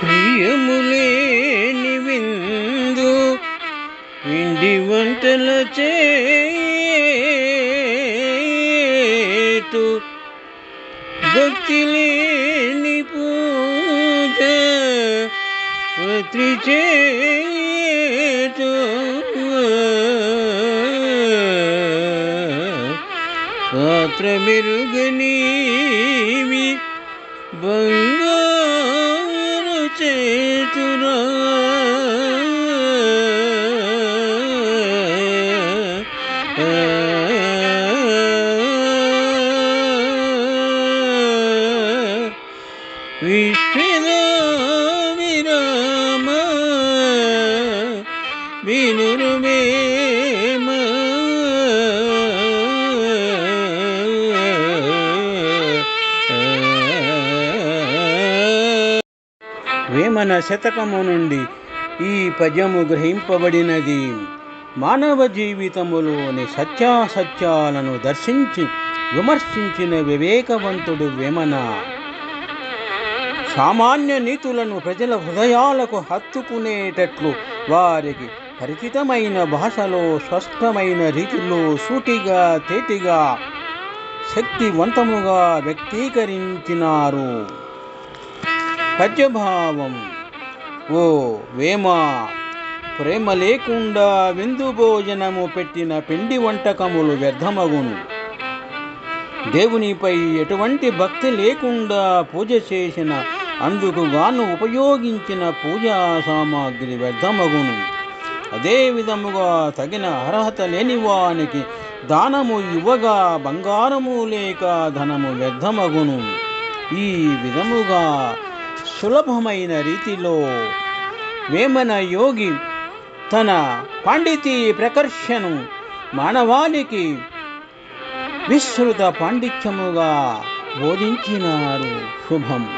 ప్రియములేని విందు పిండి వంటల చేటు భక్తి లేని పూజ పత్రి చేటు పాత్ర మెరుగనీవి బంగా విష్ణు విరామ వినురుమేమ వేమన శతకము నుండి ఈ పద్యము గ్రహింపబడినది. మానవ జీవితములోని సత్యాసత్యాలను దర్శించి విమర్శించిన వివేకవంతుడు వేమన. సామాన్య నీతులను ప్రజల హృదయాలకు హత్తుకునేటట్లు వారికి పరిచితమైన భాషలో స్పష్టమైన రీతిలో సూటిగా తేటిగా శక్తివంతముగా వ్యక్తీకరించినారు. పద్యభావం. ఓ వేమ ప్రేమ లేకుండా విందు భోజనము పెట్టిన పిండి వంటకములు వ్యర్థమగును. దేవునిపై ఎటువంటి భక్తి లేకుండా పూజ చేసిన అందుకు గాను ఉపయోగించిన పూజా సామాగ్రి వ్యర్థమగును. అదే విధముగా తగిన అర్హత లేని వానికి దానము ఇవ్వగా బంగారము లేక ధనము వ్యర్థమగును. ఈ విధముగా సులభమైన రీతిలో వేమన యోగి తన పాండితీ ప్రకర్షను మానవానికి విస్తృత పాండిత్యముగా బోధించినారు. శుభం.